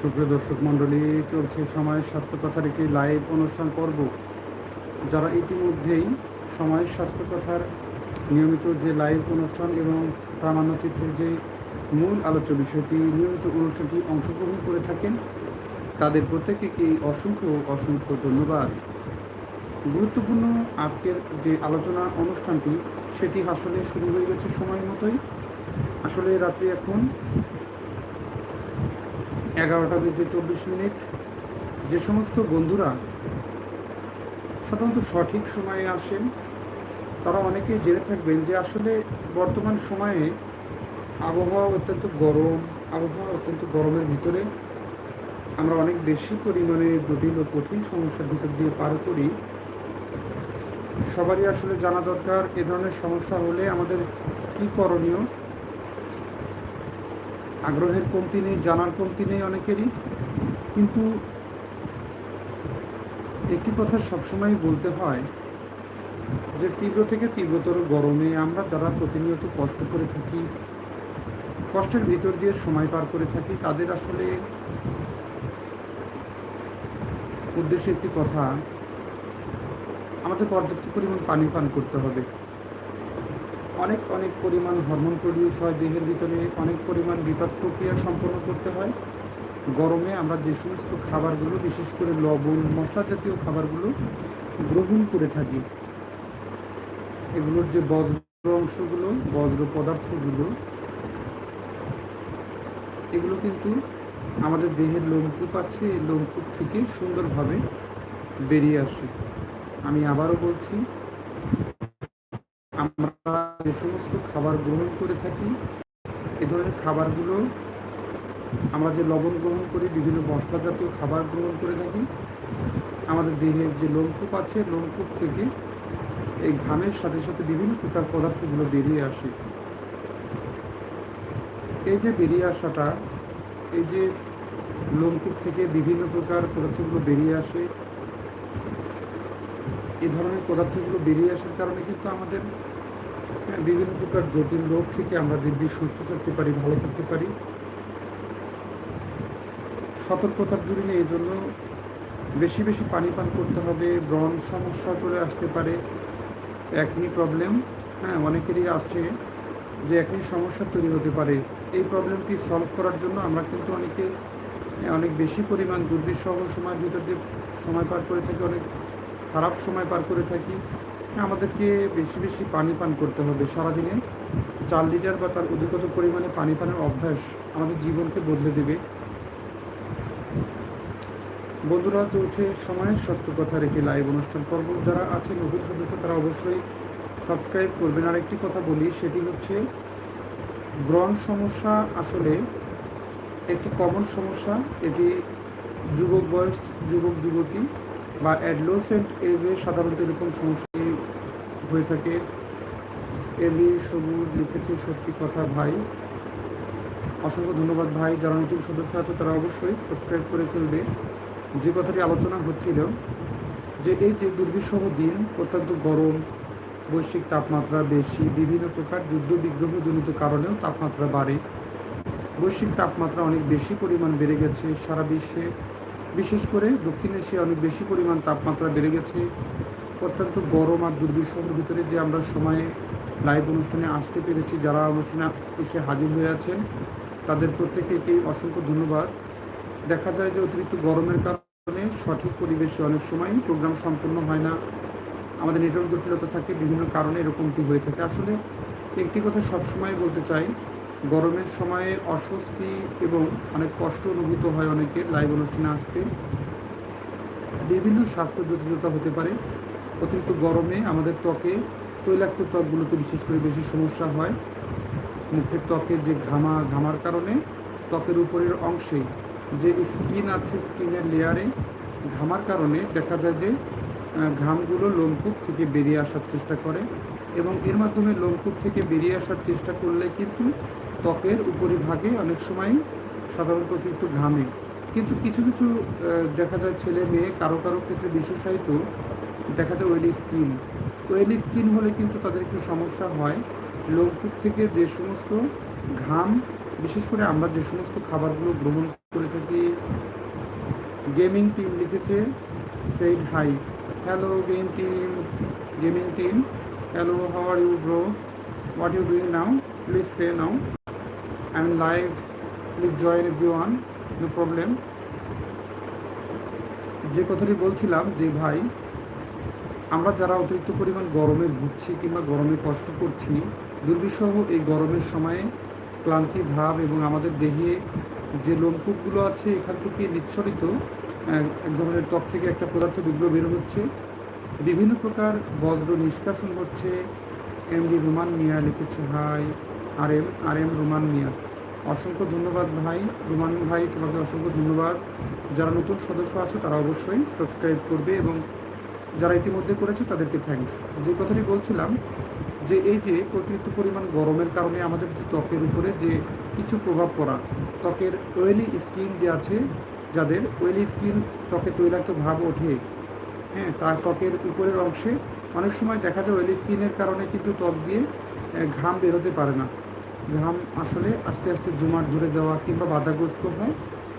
সুপ্রিয় দর্শক মণ্ডলী, চলছে সময় স্বাস্থ্য কথার একটি লাইভ অনুষ্ঠান পর্ব। যারা ইতিমধ্যেই সময় স্বাস্থ্য কথার নিয়মিত যে লাইভ অনুষ্ঠান এবং প্রামাণ্যচিত্রের যে মূল আলোচ্য বিষয়টি, নিয়মিত অনুষ্ঠানটি অংশগ্রহণ করে থাকেন, তাদের প্রত্যেকে অসংখ্য অসংখ্য ধন্যবাদ। গুরুত্বপূর্ণ আজকের যে আলোচনা অনুষ্ঠানটি, সেটি আসলে শুরু হয়ে গেছে সময় মতোই। আসলে রাত্রি এখন এগারোটা বেজে চব্বিশ মিনিট। যে সমস্ত বন্ধুরা সাধারণত সঠিক সময়ে আসেন, তারা অনেকে জেনে থাকবেন যে আসলে বর্তমান সময়ে আবহাওয়া অত্যন্ত গরম, আবহাওয়া অত্যন্ত গরমের ভিতরে আমরা অনেক বেশি পরিমাণে জটিল ও কঠিন সমস্যার ভিতর দিয়ে পার করি। সবারই আসলে জানা দরকার এ ধরনের সমস্যা হলে আমাদের কি করণীয়? আগ্রহের কমতি নেই, জানার কমতি নেই অনেকেরই। কিন্তু একটি কথা সবসময় বলতে হয় যে, তীব্র থেকে তীব্রতর গরমে আমরা যারা প্রতিনিয়ত কষ্ট করে থাকি, কষ্টের ভিতর দিয়ে সময় পার করে থাকি, তাদের আসলে উদ্দেশ্যে একটি কথা, আমাদের পর্যাপ্ত পরিমাণ পানি পান করতে হবে। অনেক অনেক পরিমাণ হরমোন প্রডিউস হয় দেহের ভিতরে, অনেক পরিমাণ বিপাক প্রক্রিয়া সম্পন্ন করতে হয়। গরমে আমরা যে সমস্ত খাবারগুলো, বিশেষ করে লবণ, মশলা জাতীয় খাবারগুলো গ্রহণ করে থাকি, এগুলোর যে বজ্র অংশগুলো বজ্র পদার্থগুলো, এগুলো কিন্তু আমাদের দেহের লোমকূপ আছে, এই লোমকূপ থেকে সুন্দরভাবে বেরিয়ে আসে। আমি আবারও বলছি, আমরা যে সমস্ত খাবার গ্রহণ করে থাকি, এ ধরনের খাবারগুলো আমরা যে লবণ গ্রহণ করি, বিভিন্ন মশলা জাতীয় খাবার গ্রহণ করে থাকি। আমাদের দেহের যে লোমকূপ আছে, লোমকূপ থেকে এই ঘামের সাথে সাথে বিভিন্ন প্রকার পদার্থগুলো বেরিয়ে আসে। এই যে বেরিয়ে আসাটা, এই যে লোমকূপ থেকে বিভিন্ন প্রকার পদার্থগুলো বেরিয়ে আসে এই ধরনের পদার্থগুলো বেরিয়ে আসার কারণে কিন্তু আমাদের বিভিন্ন প্রকার জটিল রোগ থেকে আমরা দিব্যি সুস্থ থাকতে পারি ভালো থাকতে পারি। সতর্কতার জন্য এই জন্য বেশি বেশি পানি পান করতে হবে ব্রণ সমস্যা চলে আসতে পারে একনি প্রবলেম হ্যাঁ অনেকেরই আছে যে একনি সমস্যা তৈরি হতে পারে। এই প্রবলেমটি সলভ করার জন্য আমরা কিন্তু অনেকে হ্যাঁ, অনেক বেশি পরিমাণ দুর্বিষহ সময়ের ভিতর দিয়ে সময় পার করে থাকি অনেক খারাপ সময় পার করে থাকি। আমাদেরকে বেশি বেশি পানি পান করতে হবে। সারাদিনে চার লিটার বা তার অধিকতর পরিমাণে পানি পানের অভ্যাস আমাদের জীবনকে বদলে দেবে। বন্ধুরা, চলছে সময়ের সত্য কথার একটি লাইভ অনুষ্ঠান পর্ব। যারা আছে নতুন সদস্য, তারা অবশ্যই সাবস্ক্রাইব করবেন। আর একটি কথা বলি, সেটি হচ্ছে, ব্রণ সমস্যা আসলে একটি কমন সমস্যা। এটি যুবক বয়স, যুবক, যুবতী বা অ্যাডলোসেন্ট এজে সাধারণত এরকম সমস্যা হয়ে থাকে। এলি সবুজ লিখেছে, সত্যি কথা ভাই। অসংখ্য ধন্যবাদ ভাই, যারা নতুন সদস্য আছে তারা অবশ্যই সাবস্ক্রাইব করে ফেলবে। যে কথাটি আলোচনা হচ্ছিল, যে এই যে দুর্বিষহ দিন, অত্যন্ত গরম, বৈশ্বিক তাপমাত্রা বেশি, বিভিন্ন প্রকার যুদ্ধ বিগ্রহজনিত কারণেও তাপমাত্রা বাড়ে। বৈশ্বিক তাপমাত্রা অনেক বেশি পরিমাণ বেড়ে গেছে সারা বিশ্বে। বিশেষ করে দক্ষিণ এশিয়া অনেক বেশি পরিমাণ তাপমাত্রা বেড়ে গেছে। অত্যন্ত গরম আর দুর্বিষহের ভিতরে যে আমরা সময়ে লাইভ অনুষ্ঠানে আসতে পেরেছি, যারা অনুষ্ঠানে এসে হাজির হয়ে আছেন, তাদের প্রত্যেকেকে অসংখ্য ধন্যবাদ। দেখা যায় যে অতিরিক্ত গরমের কারণে সঠিক পরিবেশে অনেক সময় প্রোগ্রাম সম্পূর্ণ হয় না। আমাদের নেটওয়ার্ক জটিলতা থাকে, বিভিন্ন কারণে এরকমটি হয়ে থাকে। আসলে একটি কথা সবসময় বলতে চাই, গরমের সময়ে অস্বস্তি এবং অনেক কষ্ট অনুভূত হয় অনেকের লাইভ অনুষ্ঠানে আসতে। বিভিন্ন স্বাস্থ্য জটিলতা হতে পারে অতিরিক্ত গরমে আমাদের ত্বকে তৈলাক্ত ত্বকগুলোতে বিশেষ করে বেশি সমস্যা হয়। মুখের ত্বকের যে ঘামা, ঘামার কারণে ত্বকের উপরের অংশে যে স্কিন আছে, স্কিনের লেয়ারে ঘামার কারণে দেখা যায় যে ঘামগুলো লোমকূপ থেকে বেরিয়ে আসার চেষ্টা করে এবং এর মাধ্যমে লোমকূপ থেকে বেরিয়ে আসার চেষ্টা করলে কিন্তু ত্বকের উপরিভাগে অনেক সময় সাধারণত অতিরিক্ত ঘামে। কিন্তু কিছু কিছু দেখা যায় ছেলে মেয়ে কারও কারও ক্ষেত্রে বিশেষায়িত দেখা যায় ওয়েলি স্কিন ওয়েলি স্কিন হলে কিন্তু তাদের একটু সমস্যা হয়। লোমকূপ থেকে যে সমস্ত ঘাম, বিশেষ করে আমরা যে সমস্ত খাবারগুলো গ্রহণ করে থাকি গেমিং টিম লিখেছে said hi hello game team gaming team hello how are you bro what you doing now please say now I am live please join everyone no problem যে কথাটি বলছিলাম, যে ভাই আমরা যারা অতিরিক্ত পরিমাণ গরমে ভুগছি কিংবা গরমে কষ্ট করছি, দুর্বিষহ এই গরমের সময়ে ক্লান্তি ভাব এবং আমাদের দেহে যে লোমকূপগুলো আছে এখান থেকে নিঃসরিত এক ধরনের ত্বক থেকে একটা পদার্থ বিগ্রহ বের হচ্ছে। বিভিন্ন প্রকার বজ্র নিষ্কাশন হচ্ছে। এমডি রোমান মিয়া লিখেছে, hi, R M R M Roman Miah অসংখ্য ধন্যবাদ ভাই। রোমান ভাই, তোমাকে অসংখ্য ধন্যবাদ। যারা নতুন সদস্য আছে তারা অবশ্যই সাবস্ক্রাইব করবে এবং যারা ইতিমধ্যে করেছে তাদেরকে থ্যাঙ্কস যে কথাটি বলছিলাম, যে এই যে অতিরিক্ত পরিমাণ গরমের কারণে আমাদের যে ত্বকের উপরে যে কিছু প্রভাব পড়া, ত্বকের ওয়েলি স্কিন যে আছে, যাদের ওয়েলি স্কিন ত্বকে তৈলাক্ত ভাব ওঠে হ্যাঁ তার ত্বকের উপরের অংশে অনেক সময় দেখা যায় ওয়েলি স্কিনের কারণে কিন্তু ত্বক দিয়ে ঘাম বেরোতে পারে না। ঘাম আসলে আস্তে আস্তে জমাট ধরে যাওয়া কিংবা বাধাগ্রস্ত হয়,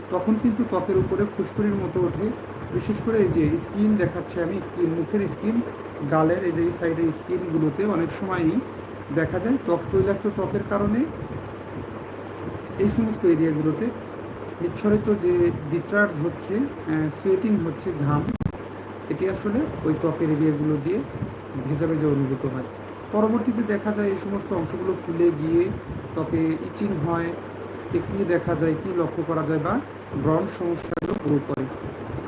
তখন কিন্তু ত্বকের উপরে ফুসকুড়ির মতো ওঠে বিশেষ করে এই যে স্কিন দেখাচ্ছে আমি, স্কিন, মুখের স্কিন, গালের এই যে সাইডের স্কিনগুলোতে অনেক সময়ই দেখা যায় ত্বক, তৈলাক্ত ত্বকের কারণে। এই সমস্ত এরিয়াগুলোতে নিঃসরিত যে ডিচার্জ হচ্ছে সোয়েটিং হচ্ছে, ঘাম, এটি আসলে ওই ত্বকের এরিয়াগুলো দিয়ে ভেজা ভেজা অনুভূত হয়। পরবর্তীতে দেখা যায় এই সমস্ত অংশগুলো ফুলে গিয়ে ত্বকে ইচিং হয় একনি দেখা যায় কি লক্ষ্য করা যায় বা ব্রণ সমস্যাগুলো গ্রো করে।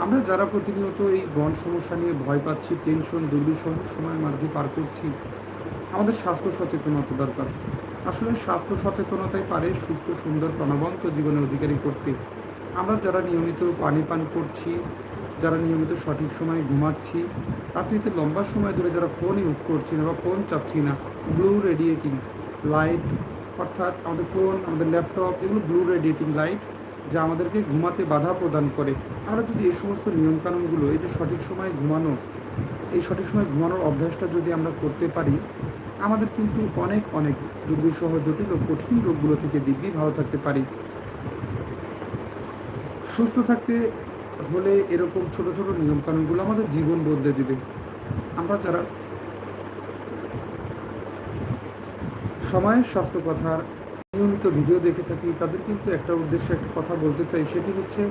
আমরা যারা প্রতিনিয়ত এই বন সমস্যা নিয়ে ভয় পাচ্ছি টেনশন দুর্বিষহ সময়ের মধ্যে পার করছি, আমাদের স্বাস্থ্য সচেতনতা দরকার। আসলে স্বাস্থ্য সচেতনতাই পারে সুস্থ, সুন্দর, প্রাণবন্ত জীবনের অধিকারী করতে। আমরা যারা নিয়মিত পানি পান করছি, যারা নিয়মিত সঠিক সময়ে ঘুমাচ্ছি, রাত্রিতে লম্বা সময় ধরে যারা ফোন ইউজ করছি না বা ফোন চাপছি না ব্লু রেডিয়েটিং লাইট অর্থাৎ আমাদের ফোন আমাদের ল্যাপটপ এগুলো ব্লু রেডিয়েটিং লাইট যা আমাদেরকে ঘুমাতে বাধা প্রদান করে। আমরা যদি এই সমস্ত নিয়মকানুনগুলো, এই যে সঠিক সময়ে ঘুমানো, এই সঠিক সময় ঘুমানোর অভ্যাসটা যদি আমরা করতে পারি, আমাদের কিন্তু অনেক অনেক দুর্বিষহ জটিল ও কঠিন রোগগুলো থেকে দিব্যি ভালো থাকতে পারি। সুস্থ থাকতে হলে এরকম ছোট ছোট নিয়মকানুনগুলো আমাদের জীবন বদলে দিবে। আমরা যারা সময়ের স্বাস্থ্য কথার নিয়মিত ভিডিও দেখে থাকি, তাদের কিন্তু একটা উদ্দেশ্যে একটা কথা বলতে চাই, সেটি হচ্ছে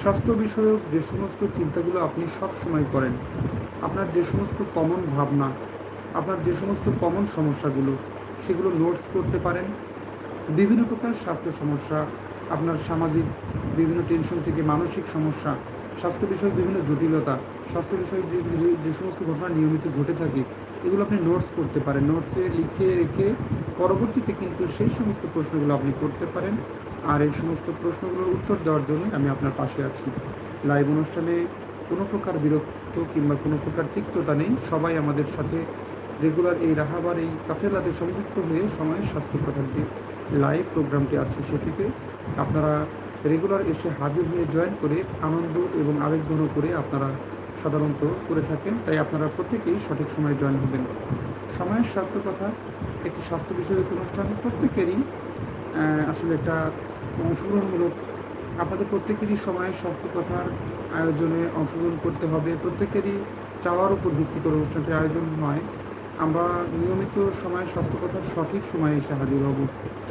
স্বাস্থ্য বিষয়ক যে সমস্ত চিন্তাগুলো আপনি সব সময় করেন, আপনার যে সমস্ত কমন ভাবনা, আপনার যে সমস্ত কমন সমস্যাগুলো, সেগুলো নোটস করতে পারেন। বিভিন্ন প্রকার স্বাস্থ্য সমস্যা, আপনার সামাজিক বিভিন্ন টেনশন থেকে মানসিক সমস্যা, স্বাস্থ্য বিষয়ক বিভিন্ন জটিলতা, স্বাস্থ্য বিষয়ক যে যে- সমস্ত ঘটনা নিয়মিত ঘটে থাকে, এগুলো আপনি নোটস করতে পারেন। নোটসে লিখে রেখে পরবর্তীতে কিন্তু সেই সমস্ত প্রশ্নগুলো আপনি করতে পারেন। আর এই সমস্ত প্রশ্নগুলোর উত্তর দেওয়ার জন্য আমি আপনার পাশে আছি। লাইভ অনুষ্ঠানে কোনো প্রকার বিরক্ত কিংবা কোনো প্রকার তিক্ততা নেই। সবাই আমাদের সাথে রেগুলার এই রাহাবার এই কাফেলাতে সংযুক্ত হয়ে সময়ের স্বাস্থ্য কথার যে লাইভ প্রোগ্রামটি আছে সেটিতে আপনারা রেগুলার এসে হাজির হয়ে জয়েন করে আনন্দ এবং আবেগঘন করে আপনারা সাধারণত করে থাকেন। তাই আপনারা প্রত্যেকেই সঠিক সময়ে জয়েন হবেন। সময়ের স্বাস্থ্য কথা, একটি স্বাস্থ্য বিষয়ক অনুষ্ঠান প্রত্যেকেরই আসলে একটা অংশগ্রহণমূলক, আপনাদের প্রত্যেকেরই সময়ের স্বাস্থ্য কথার আয়োজনে অংশগ্রহণ করতে হবে। প্রত্যেকেরই চাওয়ার উপর ভিত্তি করে অনুষ্ঠানটির আয়োজন হয় আমরা নিয়মিত সময় স্বাস্থ্য কথার সঠিক সময়ে এসে হাজির হব,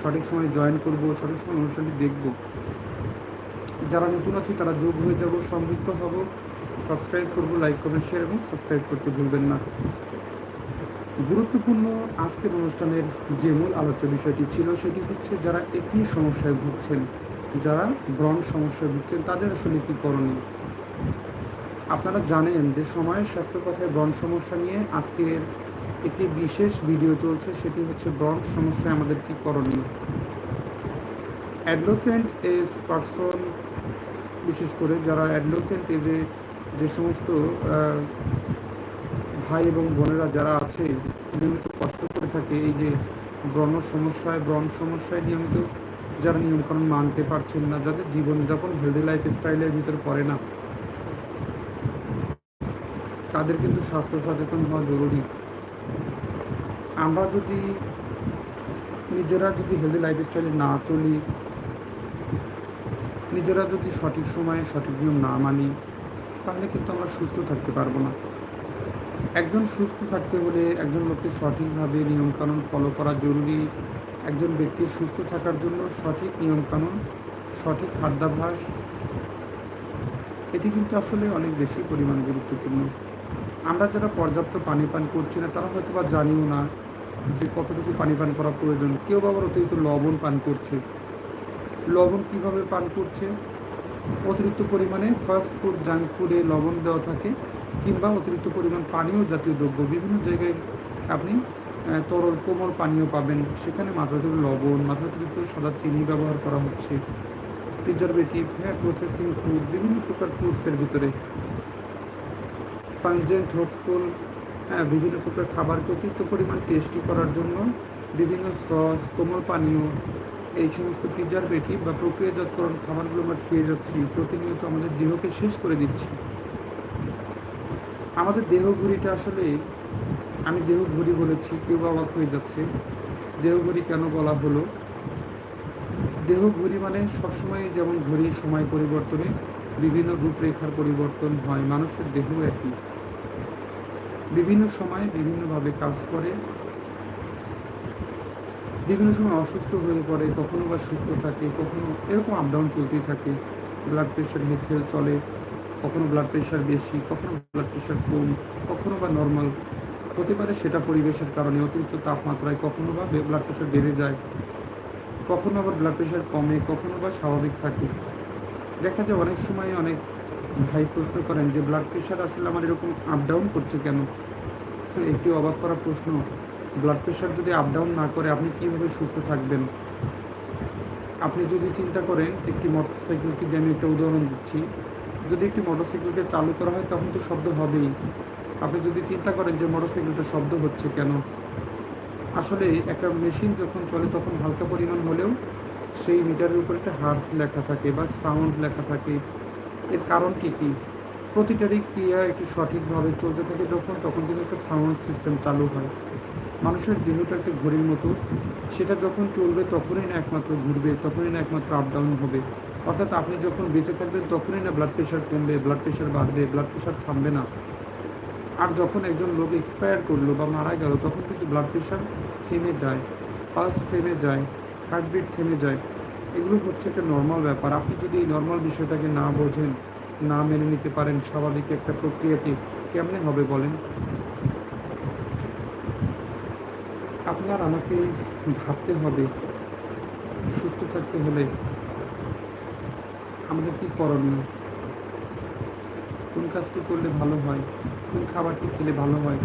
সঠিক সময়ে জয়েন করব, সঠিক সময় অনুষ্ঠানটি দেখব। যারা নতুন আছে, তারা যোগ হয়ে যাব সংযুক্ত হব। সাবস্ক্রাইব করব, লাইক, কমেন্ট, শেয়ার এবং সাবস্ক্রাইব করতে ভুলবেন না। গুরুত্বপূর্ণ আজকের অনুষ্ঠানের যে মূল আলোচ্য বিষয়টি ছিল সেটি হচ্ছে যারা একই সমস্যায় ভুগছেন, যারা ব্রণ সমস্যায় ভুগছেন, তাদের আসলে কি করণীয়? আপনারা জানেন যে সময়ের স্বাস্থ্য কথায় ব্রণ সমস্যা নিয়ে আজকের একটি বিশেষ ভিডিও চলছে, সেটি হচ্ছে ব্রণ সমস্যায় আমাদের কি করণীয়? অ্যাডলোসেন্ট এজ পার্সন, বিশেষ করে যারা অ্যাডলোসেন্ট এজে যে সমস্ত ভাই এবং বোনেরা যারা আছে, নিয়মিত কষ্ট করে থাকে এই যে ব্রণ সমস্যায় ব্রণ সমস্যায় নিয়মিত যারা নিয়মকানুন মানতে পারছেন না, যাদের জীবনযাপন হেলদি লাইফ স্টাইলের ভিতরে পড়ে না, তাদের কিন্তু স্বাস্থ্য সচেতন হওয়া জরুরি। আমরা যদি নিজেরা যদি হেলদি লাইফ স্টাইলে না চলি, নিজেরা যদি সঠিক সময়ে সঠিক নিয়ম না মানি, তাহলে কিন্তু আমরা সুস্থ থাকতে পারব না। একজন সুস্থ থাকতে হলে একজন লোককে সঠিকভাবে নিয়মকানুন ফলো করা জরুরি। একজন ব্যক্তির সুস্থ থাকার জন্য সঠিক নিয়মকানুন, সঠিক খাদ্যাভ্যাস, এটি কিন্তু আসলে অনেক বেশি পরিমাণ গুরুত্বপূর্ণ। আমরা যারা পর্যাপ্ত পানি পান করছি না, তারা হয়তো বা জানিও না যে কতটুকু পানি পান করা প্রয়োজন। কেউ আবার অতিরিক্ত লবণ পান করছে। লবণ কীভাবে পান করছে? অতিরিক্ত পরিমাণে ফাস্ট ফুড জাঙ্ক ফুডে লবণ দেওয়া থাকে। কিংবা অতিরিক্ত পরিমাণ পানীয় জাতীয় দ্রব্য, বিভিন্ন জায়গায় আপনি তরল কোমল পানীয় পাবেন। সেখানে মাত্রাতিরিক্ত লবণ মাত্রাতিরিক্ত সাদা চিনি ব্যবহার করা হচ্ছে। প্রিজারভেটিভ হ্যাঁ প্রসেসিং ফুড বিভিন্ন প্রকার ফুডসের ভিতরে। পাঞ্জেন্ট হটফুল হ্যাঁ বিভিন্ন প্রকার খাবারকে অতিরিক্ত পরিমাণ টেস্টি করার জন্য বিভিন্ন সস কোমল পানীয়, এই সমস্ত প্রিজারভেটিভ বা প্রক্রিয়াজাতকরণ খাবারগুলো আমরা খেয়ে যাচ্ছি। প্রতিনিয়ত আমাদের দেহকে শেষ করে দিচ্ছি। আমাদের দেহ ঘড়িটা আসলে, আমি দেহ ঘড়ি বলেছি, কেউ অবাক হয়ে যাচ্ছে। দেহ ঘড়ি কেন বলা হলো? দেহ ঘড়ি মানে সবসময় যেমন ঘড়ির সময় পরিবর্তনে বিভিন্ন রূপরেখার পরিবর্তন হয়, মানুষের দেহ একই। বিভিন্ন সময়ে বিভিন্নভাবে কাজ করে। বিভিন্ন সময় অসুস্থ হয়ে পড়ে, কখনো বা সুস্থ থাকে, কখনো এরকম আপ ডাউন চলতেই থাকে। ব্লাড প্রেশার হেলথেল চলে। কখনো ব্লাড প্রেশার বেশি, কখনো ব্লাড প্রেশার কম, কখনো বা নর্মাল হতে পারে সেটা পরিবেশের কারণে, অতিরিক্ত তাপমাত্রায় কখনো বা ব্লাড প্রেশার বেড়ে যায়। কখনো আবার ব্লাড প্রেশার কমে, কখনো বা স্বাভাবিক থাকে। দেখা যায় অনেক সময় অনেক ভাই প্রশ্ন করেন যে ব্লাড প্রেশার আসলে আমার এরকম আপ ডাউন করছে কেন? তো একটি অবাক করা প্রশ্ন। ব্লাড প্রেশার যদি আপ ডাউন না করে, আপনি কীভাবে সুস্থ থাকবেন? আপনি যদি চিন্তা করেন, একটি মোটর মোটরসাইকেলকে দিয়ে আমি একটা উদাহরণ দিচ্ছি। যদি একটি মোটরসাইকেলকে চালু করা হয়, তখন তো শব্দ হবেই। আপনি যদি চিন্তা করেন যে মোটরসাইকেলটা শব্দ হচ্ছে কেন? আসলে একটা মেশিন যখন চলে, তখন হালকা পরিমাণ হলেও সেই মিটারের উপর একটা হার্স লেখা থাকে বা সাউন্ড লেখা থাকে। এর কারণটি কি প্রতিটারই ক্রিয়া একটু সঠিকভাবে চলতে থাকে যখন, তখন কিন্তু একটা সাউন্ড সিস্টেম চালু হয়। মানুষের দেহটা একটা ঘড়ির মতো। সেটা যখন চলবে, তখনই না একমাত্র ঘুরবে, তখনই না একমাত্র আপ ডাউন হবে। অর্থাৎ আপনি যখন বেঁচে থাকবেন তখনই না ব্লাড প্রেশার কমবে ব্লাড প্রেশার বাড়বে ব্লাড প্রেশার থামবে না। আর যখন একজন লোক এক্সপায়ার করল বা মারা গেল, তখন কিন্তু ব্লাড প্রেশার থেমে যায় পালস থেমে যায় হার্টবিট থেমে যায়। এগুলো হচ্ছে একটা নর্মাল ব্যাপার। আপনি যদি এই নর্মাল বিষয়টাকে না বোঝেন, না মেনে নিতে পারেন, স্বাভাবিক একটা প্রক্রিয়াকে কেমনে হবে বলেন? আপনার আমাকে ভাবতে হবে, সুস্থ থাকতে হলে আমাদের কি করণীয়? কোন কাজটি করলে ভালো হয়? কোন খাবারটি খেলে ভালো হয়?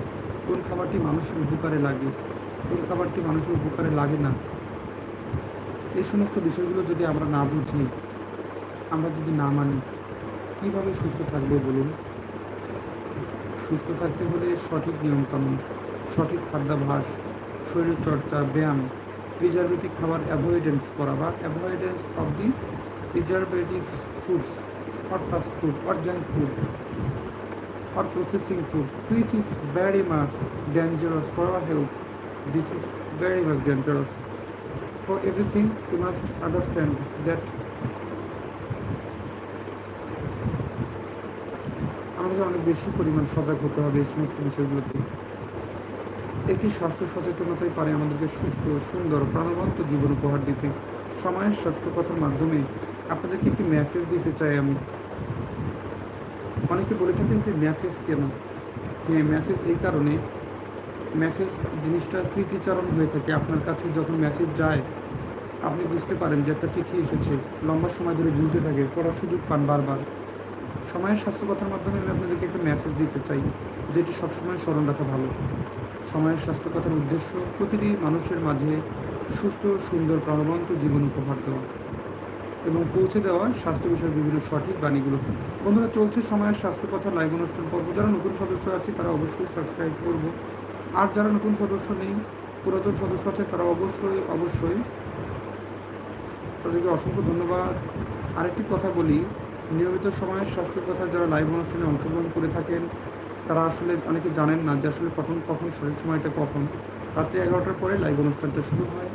কোন খাবারটি মানুষের উপকারে লাগে? কোন খাবারটি মানুষের উপকারে লাগে না? এই সমস্ত বিষয়গুলো যদি আমরা না বুঝি, আমরা যদি না মানি, কীভাবে সুস্থ থাকব বলুন? সুস্থ থাকতে হলে সঠিক নিয়মকানুন, সঠিক খাদ্যাভ্যাস, শরীরচর্চা, ব্যায়াম প্রিজারভেটিভ খাবার অ্যাভয়েডেন্স করা বা avoidance of the preservative foods or fast food or junk food or processing food which is very much dangerous for our health this is very much dangerous for everything you must understand that আমাদের অনেক বেশি পরিমাণ সজাগ হতে হবে এই সমস্ত বিষয়গুলোতে একটি স্বাস্থ্য সচেতনতাই পারে আমাদেরকে সুস্থ সুন্দর প্রাণবন্ত জীবন উপহার দিতে সময়ের স্বাস্থ্য কথার মাধ্যমে আপনাদেরকে একটি মেসেজ দিতে চাই আমি। অনেকে বলে থাকেন যে মেসেজ কেন? হ্যাঁ মেসেজ এই কারণে মেসেজ জিনিসটা স্মৃতিচারণ হয়ে থাকে। আপনার কাছে যখন মেসেজ যায়, আপনি বুঝতে পারেন যে একটা চিঠি এসেছে। লম্বা সময় ধরে ঝুলতে থাকে, পড়ার সুযোগ পান বারবার। সময়ের স্বাস্থ্য কথার মাধ্যমে আমি আপনাদেরকে একটা মেসেজ দিতে চাই, যেটি সবসময় স্মরণ রাখা ভালো। সময়ের স্বাস্থ্য কথার উদ্দেশ্য, প্রতিটি মানুষের মাঝে সুস্থ, সুন্দর, প্রাণবন্ত জীবন উপহার দেওয়া। এবং পৌঁছে দেওয়া স্বাস্থ্য বিষয়ে বিভিন্ন সঠিক বাণীগুলো বন্ধুরা, চলছে সময়ের স্বাস্থ্য কথা লাইভ অনুষ্ঠান পর্ব। যারা নতুন সদস্য আছে, তারা অবশ্যই সাবস্ক্রাইব করব। আর যারা নতুন সদস্য নেই, পুরাতন সদস্য আছে, তারা অবশ্যই অবশ্যই তাদেরকে অসংখ্য ধন্যবাদ। আরেকটি কথা বলি, নিয়মিত সময়ের স্বাস্থ্য কথা যারা লাইভ অনুষ্ঠানে অংশগ্রহণ করে থাকেন, তারা আসলে অনেকে জানেন না যে আসলে কখন কখন সঠিক সময়টা কখন। রাত্রি এগারোটার পরে লাইভ অনুষ্ঠানটা শুরু হয়।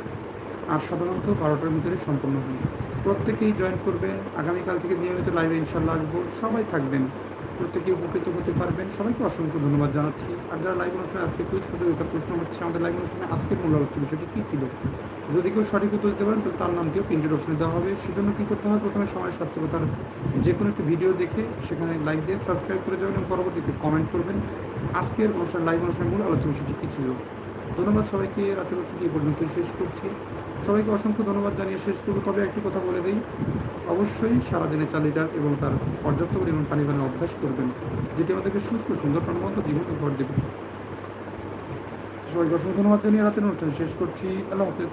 আর সাধারণত বারোটার ভিতরে সম্পন্ন হয় প্রত্যেকেই জয়েন করবেন। আগামীকাল থেকে নিয়মিত লাইভে ইনশাল্লাহ আসব। সবাই থাকবেন। প্রত্যেকে উপকৃত হতে পারবেন। সবাইকে অসংখ্য ধন্যবাদ জানাচ্ছি। আর যারা লাইভ অনুষ্ঠানে আজকে কুইজ প্রতিযোগিতার প্রশ্ন হচ্ছে, আমাদের লাইভ অনুষ্ঠানে আজকের মূল আলোচ্য বিষয়টি কী ছিল? যদি কেউ সঠিক উত্তর দিতে পারেন, তাহলে তার নামটিও প্রিন্টেড অপশনে দেওয়া হবে। সেজন্য কী করতে হবে প্রথমে সময় স্বাস্থ্যকতার যে কোনো একটি ভিডিও দেখে সেখানে লাইক দিয়ে সাবস্ক্রাইব করে যাবেন এবং পরবর্তীতে কমেন্ট করবেন আজকের অনুষ্ঠান লাইভ অনুষ্ঠানের মূল আলোচ্য বিষয়টি কী ছিল? ধন্যবাদ সবাইকে। রাতের অনুষ্ঠানটি এই পর্যন্তই শেষ করছি। সবাইকে অসংখ্য ধন্যবাদ জানিয়ে শেষ করব। তবে একটি কথা বলে দিই, অবশ্যই সারাদিনে চার লিটার এবং তার পর্যাপ্ত পরিমাণ পানি পানের অভ্যাস করবেন, যেটি আমাদেরকে সুস্থ, সুন্দর, প্রাণবন্ত জীবন উপহার দেবে। সবাইকে অসংখ্য ধন্যবাদ জানিয়ে রাতের অনুষ্ঠান শেষ করছি। আল্লাহ হাফেজ।